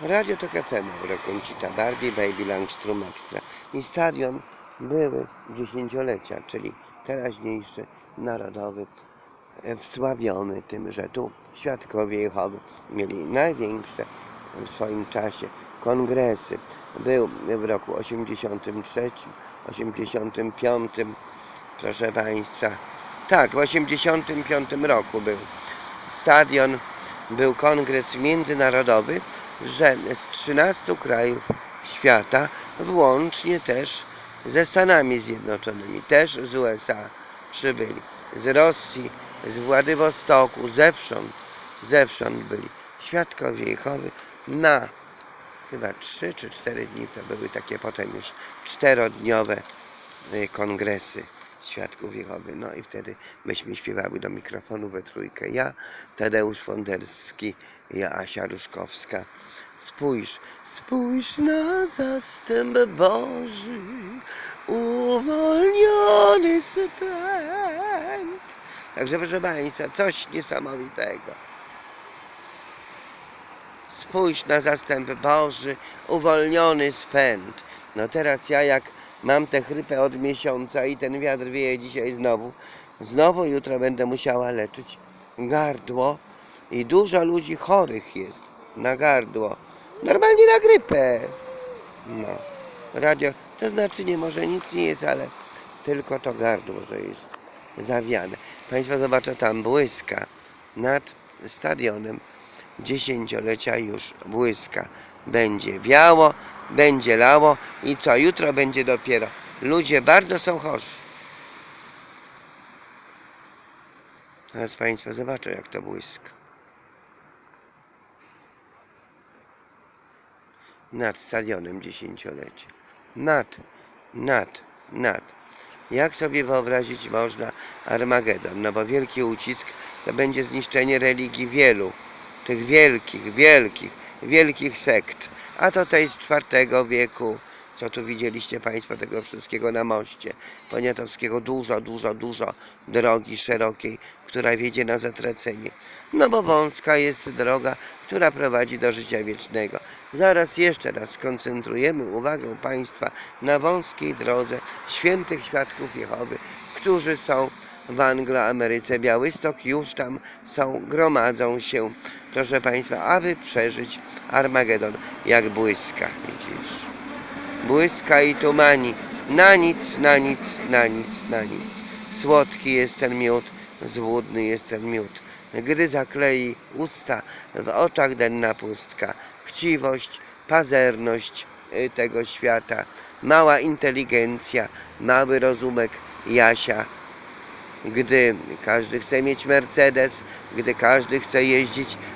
Radio Tok FM, Eurokoncita, Barbie, Baby, Langstrom Extra i stadion były dziesięciolecia, czyli teraźniejszy, narodowy, wsławiony tym, że tu świadkowie Jehowy mieli największe w swoim czasie kongresy. Był w roku 83, 85, proszę Państwa, tak, w 85 roku był stadion, był kongres międzynarodowy, że z 13 krajów świata, włącznie też ze Stanami Zjednoczonymi, też z USA przybyli, z Rosji, z Władywostoku, zewsząd, zewsząd byli. Świadkowie Jehowy na chyba 3 czy 4 dni, to były takie potem już czterodniowe y, kongresy Świadków Jehowy. No i wtedy myśmy śpiewały do mikrofonu we trójkę. Ja, Tadeusz Fonderski, ja, Asia Ruszkowska. Spójrz, spójrz na zastęp Boży, uwolniony spęd. Także proszę Państwa, coś niesamowitego. Spójrz na zastęp Boży, uwolniony spęd. No teraz ja jak mam tę chrypę od miesiąca i ten wiatr wieje dzisiaj znowu, znowu jutro będę musiała leczyć gardło i dużo ludzi chorych jest na gardło. Normalnie na grypę. No. Radio, to znaczy nie może nic nie jest, ale tylko to gardło, że jest zawiane. Państwo zobaczą tam błyska nad stadionem dziesięciolecia już błyska. Będzie wiało, będzie lało i co? Jutro będzie dopiero. Ludzie bardzo są chorzy. Teraz Państwo zobaczą, jak to błyska. Nad stadionem dziesięciolecia. Nad, nad, nad. Jak sobie wyobrazić można Armagedon? No bo wielki ucisk to będzie zniszczenie religii wielu tych wielkich, wielkich, wielkich sekt. A to tej z IV wieku, co tu widzieliście Państwo tego wszystkiego na moście Poniatowskiego, dużo, dużo, dużo drogi szerokiej, która wiedzie na zatracenie. No bo wąska jest droga, która prowadzi do życia wiecznego. Zaraz jeszcze raz skoncentrujemy uwagę Państwa na wąskiej drodze świętych świadków Jehowy, którzy są w Angloameryce. Białystok już tam są, gromadzą się, proszę Państwa, aby przeżyć Armagedon jak błyska, widzisz. Błyska i tumani, na nic, na nic, na nic, na nic. Słodki jest ten miód, złudny jest ten miód. Gdy zaklei usta, w oczach denna pustka. Chciwość, pazerność y, tego świata, mała inteligencja, mały rozumek Jasia, gdy każdy chce mieć Mercedes, gdy każdy chce jeździć,